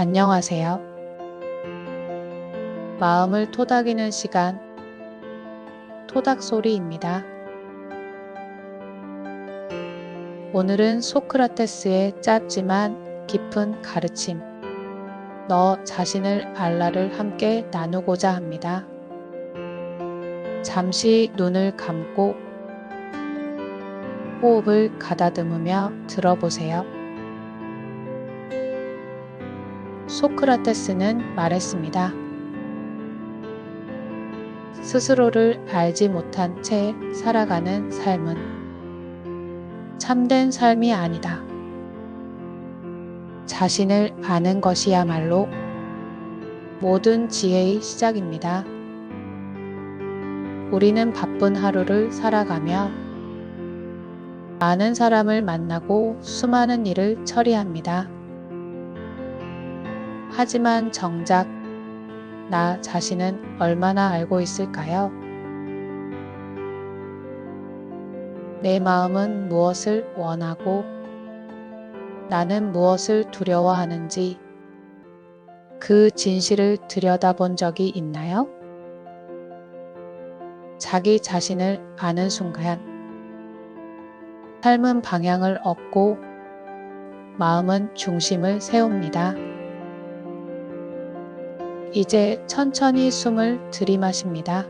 안녕하세요. 마음을 토닥이는 시간, 토닥 소리입니다. 오늘은 소크라테스의 짧지만 깊은 가르침, 너 자신을 알라를 함께 나누고자 합니다. 잠시 눈을 감고 호흡을 가다듬으며 들어보세요. 소크라테스는 말했습니다. 스스로를 알지 못한 채 살아가는 삶은 참된 삶이 아니다. 자신을 아는 것이야말로 모든 지혜의 시작입니다. 우리는 바쁜 하루를 살아가며 많은 사람을 만나고 수많은 일을 처리합니다. 하지만 정작 나 자신은 얼마나 알고 있을까요? 내 마음은 무엇을 원하고 나는 무엇을 두려워하는지 그 진실을 들여다본 적이 있나요? 자기 자신을 아는 순간 삶은 방향을 얻고 마음은 중심을 세웁니다. 이제 천천히 숨을 들이마십니다.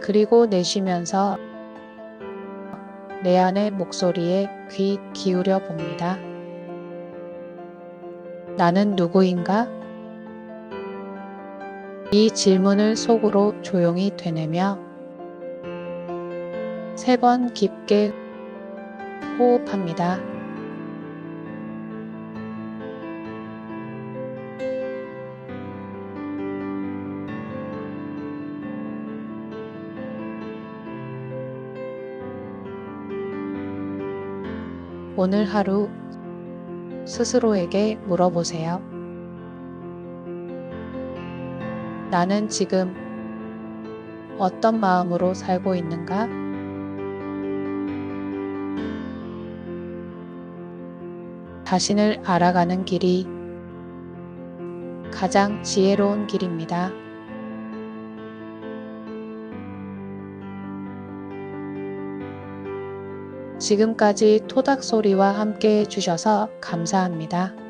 그리고 내쉬면서 내 안의 목소리에 귀 기울여 봅니다. 나는 누구인가? 이 질문을 속으로 조용히 되뇌며 세 번 깊게 호흡합니다. 오늘 하루 스스로에게 물어보세요. 나는 지금 어떤 마음으로 살고 있는가? 자신을 알아가는 길이 가장 지혜로운 길입니다. 지금까지 토닥 소리와 함께 해주셔서 감사합니다.